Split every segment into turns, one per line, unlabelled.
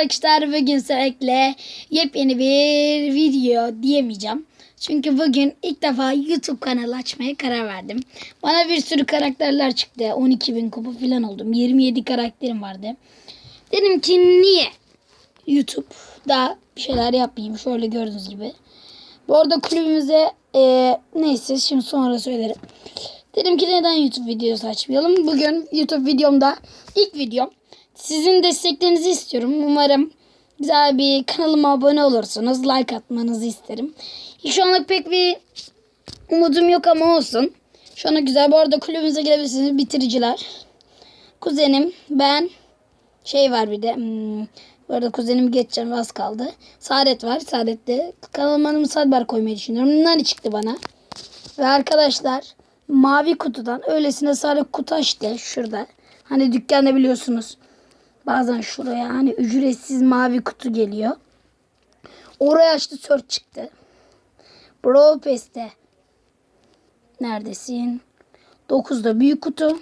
arkadaşlar bugün sürekli yepyeni bir video diyemeyeceğim. Çünkü bugün ilk defa YouTube kanalı açmaya karar verdim. Bana bir sürü karakterler çıktı. 12 bin kupa falan oldum. 27 karakterim vardı. Dedim ki niye YouTube'da bir şeyler yapmayayım. Şöyle gördüğünüz gibi. Bu arada kulübümüze e, neyse şimdi sonra söylerim. Dedim ki neden YouTube videosu açmayalım. Bugün YouTube videomda ilk videom. Sizin desteklerinizi istiyorum. Umarım güzel bir kanalıma abone olursunuz. Like atmanızı isterim. Şu anlık pek bir umudum yok ama olsun. Şu anda güzel. Bu arada kulübümüze gelebilirsiniz. Bitiriciler. Kuzenim, ben, şey var bir de. Hmm, bu arada kuzenim geçeceğim az kaldı. Saadet var. Saadet'te kanalıma adımı Sadber koymayı düşünüyorum. Nani çıktı bana. Ve arkadaşlar mavi kutudan öylesine sarı kutu açtı şurada. Hani dükkanda biliyorsunuz. Bazen şuraya hani ücretsiz mavi kutu geliyor. Oraya açtı search çıktı. Brawl Pass'te neredesin? 9'da büyük kutu.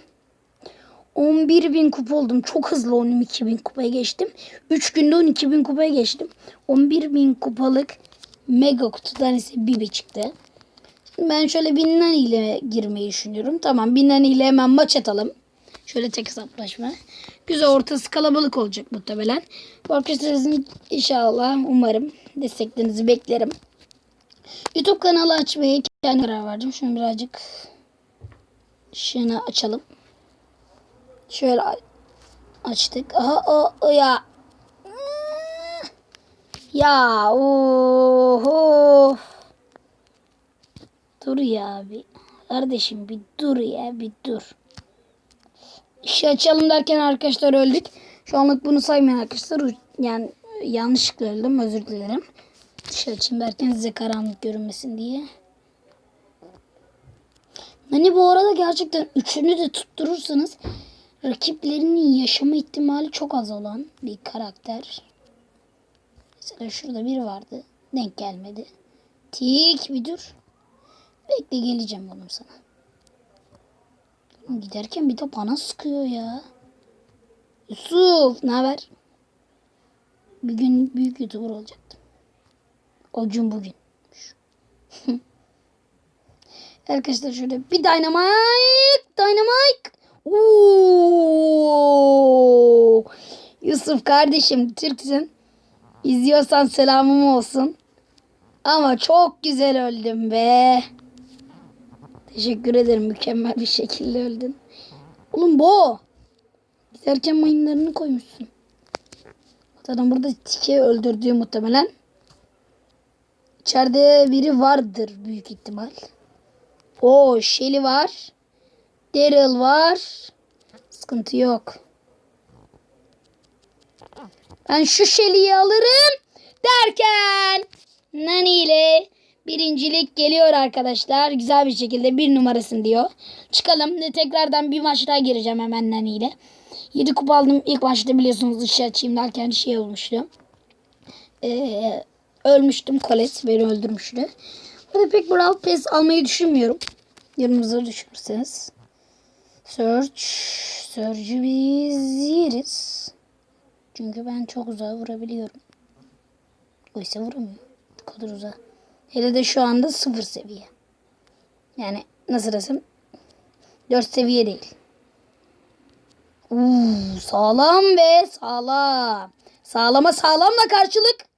11 bin kupa oldum. Çok hızlı 12 bin kupaya geçtim. 3 günde 12 bin kupaya geçtim. 11 bin kupalık mega kutudan ise Bibi çıktı. Ben şöyle Binnan ile girmeyi düşünüyorum. Tamam Binnan ile hemen maç atalım. Şöyle tek hesaplaşma. Güzel ortası kalabalık olacak muhtemelen. Arkadaşlarınızın inşallah umarım desteklerinizi beklerim. YouTube kanalı açmaya kendi karar verdim. Şunu birazcık şunu açalım. Şöyle açtık. Aha o, o ya. Ya oho. Dur ya bir. Kardeşim bir dur ya bir dur. İşi açalım derken arkadaşlar öldük. Şu anlık bunu saymayan arkadaşlar yani yanlışlıkla öldüm özür dilerim. İşi açayım derken size karanlık görünmesin diye. Hani bu arada gerçekten üçünü de tutturursanız rakiplerinin yaşama ihtimali çok az olan bir karakter. Mesela şurada biri vardı. Denk gelmedi. Tik bir dur. Bekle geleceğim oğlum sana. Giderken bir de bana sıkıyor ya. Yusuf ne haber? Bir gün büyük YouTuber olacaktım. O gün bugün. Arkadaşlar şöyle bir dynamite, dynamite. Oo! Yusuf kardeşim Türksün. İzliyorsan selamım olsun. Ama çok güzel öldüm be. Teşekkür ederim. Mükemmel bir şekilde öldün. Oğlum bu. Giderken mayınlarını koymuşsun. Zaten burada tike öldürdüğü muhtemelen. İçeride biri vardır büyük ihtimal. O Shelly var. Daryl var. Sıkıntı yok. Ben şu Shelly'yi alırım derken Nani ile birincilik geliyor arkadaşlar. Güzel bir şekilde bir numarasın diyor. Çıkalım. Ne tekrardan bir maç daha gireceğim hemen Nani ile. 7 kupa aldım. İlk maçta biliyorsunuz ışığı açayım derken şey olmuştu. Ee, ölmüştüm. Kolet beni öldürmüştü. Burada pek Brawl Pass almayı düşünmüyorum. Yanımıza düşünürseniz. Search. Search'ü biz yeriz. Çünkü ben çok uzağa vurabiliyorum. Oysa vuramıyor. Bu kadar uzağa. Hele de şu anda sıfır seviye. Yani nasıl desem 4 seviye değil. Uuu, sağlam be sağlam. Sağlama sağlamla karşılık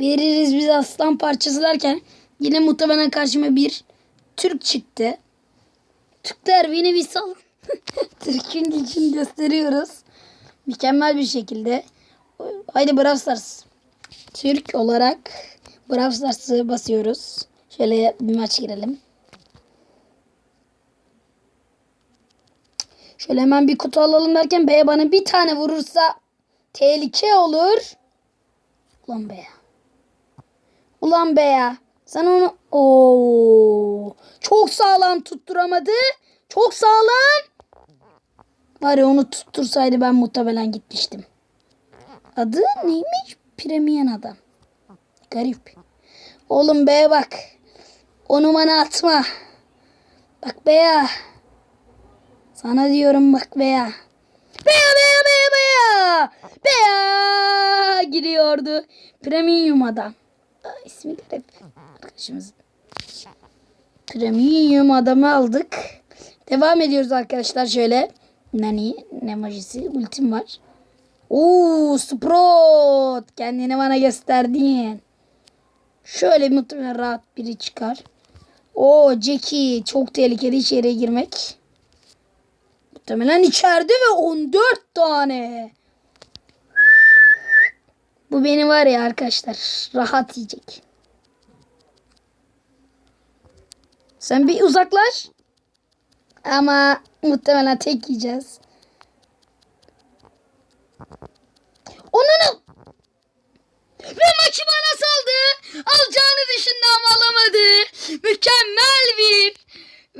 veririz biz aslan parçası derken yine muhtemelen karşıma bir Türk çıktı. Türkler beni bir sal. Türk'ün gücünü gösteriyoruz. Mükemmel bir şekilde. Haydi Brawl Stars. Türk olarak Brawl Stars'ı basıyoruz. Şöyle bir maç girelim. Şöyle hemen bir kutu alalım derken B bana bir tane vurursa tehlike olur. Ulan be. Ulan be ya. Sen onu... Oo, çok sağlam tutturamadı. Çok sağlam. Var ya onu tuttursaydı ben muhtemelen gitmiştim. Adı neymiş? Premiyen adam. Garip. Oğlum be bak. Onu bana atma. Bak be ya. Sana diyorum bak be ya. Be ya be ya be ya be ya. Be ya. vardı. Premium adam. Aa, ismi garip. Arkadaşımız. Premium adamı aldık. Devam ediyoruz arkadaşlar şöyle. Nani? Ne majisi? Ultim var. Oo, Sprout. Kendini bana gösterdin. Şöyle muhtemelen rahat biri çıkar. O Jackie çok tehlikeli içeriye girmek. Muhtemelen içeride ve 14 tane. Bu beni var ya arkadaşlar rahat yiyecek. Sen bir uzaklaş. Ama muhtemelen tek yiyeceğiz. Onun ve maçı bana saldı. Alacağını düşündü ama alamadı. Mükemmel bir.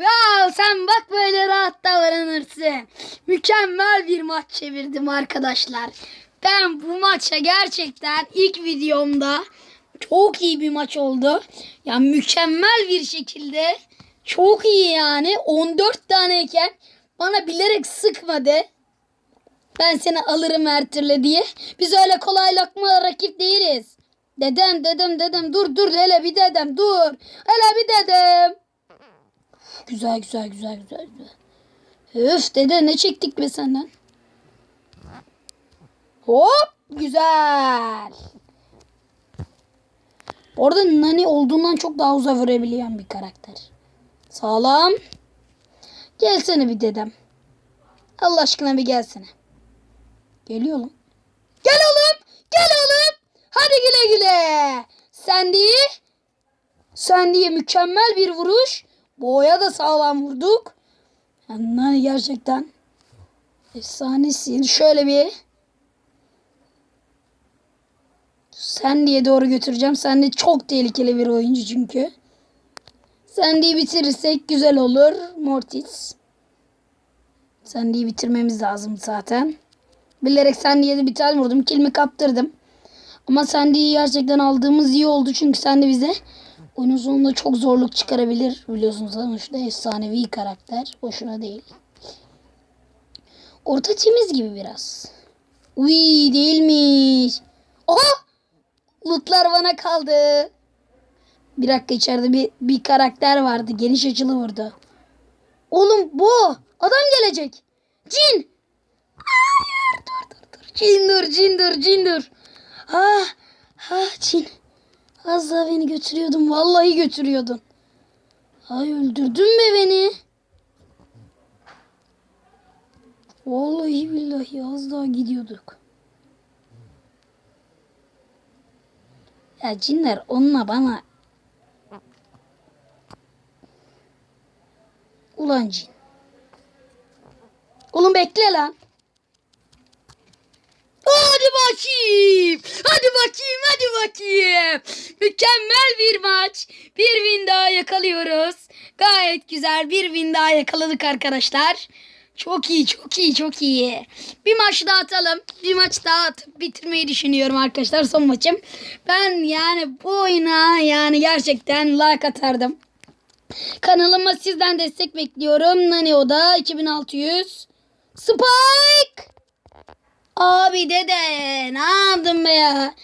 Ya sen bak böyle rahat davranırsın. Mükemmel bir maç çevirdim arkadaşlar. Ben bu maça gerçekten ilk videomda çok iyi bir maç oldu. Ya mükemmel bir şekilde çok iyi yani 14 taneyken bana bilerek sıkmadı. Ben seni alırım her diye. Biz öyle kolay lokma rakip değiliz. Dedem dedem dedem dur dur hele bir dedem dur. Hele bir dedem. Güzel güzel güzel güzel. Öf dede ne çektik be senden. Hop güzel. Orada Nani olduğundan çok daha uzağa vurabilen bir karakter. Sağlam. Gelsene bir dedem. Allah aşkına bir gelsene. Geliyor lan. Gel oğlum. Gel oğlum. Hadi güle güle. Sen diye mükemmel bir vuruş. Boğaya da sağlam vurduk. Yani gerçekten efsanesin. Şöyle bir sen diye doğru götüreceğim. Sen de çok tehlikeli bir oyuncu çünkü. Sen diye bitirirsek güzel olur. Mortis. Sen diye bitirmemiz lazım zaten. Bilerek sen diye de bir tane vurdum. Kilimi kaptırdım. Ama sen diye gerçekten aldığımız iyi oldu. Çünkü sen de bize oyunun sonunda çok zorluk çıkarabilir. Biliyorsunuz sonuçta efsanevi karakter. Boşuna değil. Orta temiz gibi biraz. Uy değilmiş. Oha! Lootlar bana kaldı. Bir dakika içeride bir, bir karakter vardı. Geniş açılı vurdu. Oğlum bu. Adam gelecek. Cin. Hayır dur dur dur. Cin dur cin dur cin dur. Ah, ah cin. Az daha beni götürüyordun. Vallahi götürüyordun. Ay öldürdün be beni. Vallahi billahi az daha gidiyorduk. Ya cinler onunla bana Ulan cin. Oğlum bekle lan. Hadi bakayım. Hadi bakayım. Hadi bakayım. Mükemmel bir maç. Bir win daha yakalıyoruz. Gayet güzel bir win daha yakaladık arkadaşlar. Çok iyi, çok iyi, çok iyi. Bir maç daha atalım. Bir maç daha atıp bitirmeyi düşünüyorum arkadaşlar son maçım. Ben yani bu oyuna yani gerçekten like atardım. Kanalıma sizden destek bekliyorum. Nani o da 2600. Spike! Abi dede ne yaptın be ya?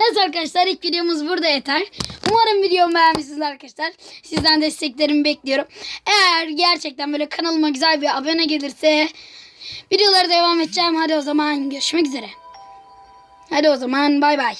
Neyse arkadaşlar ilk videomuz burada yeter. Umarım videomu beğenmişsiniz arkadaşlar. Sizden desteklerimi bekliyorum. Eğer gerçekten böyle kanalıma güzel bir abone gelirse videolara devam edeceğim. Hadi o zaman görüşmek üzere. Hadi o zaman bay bay.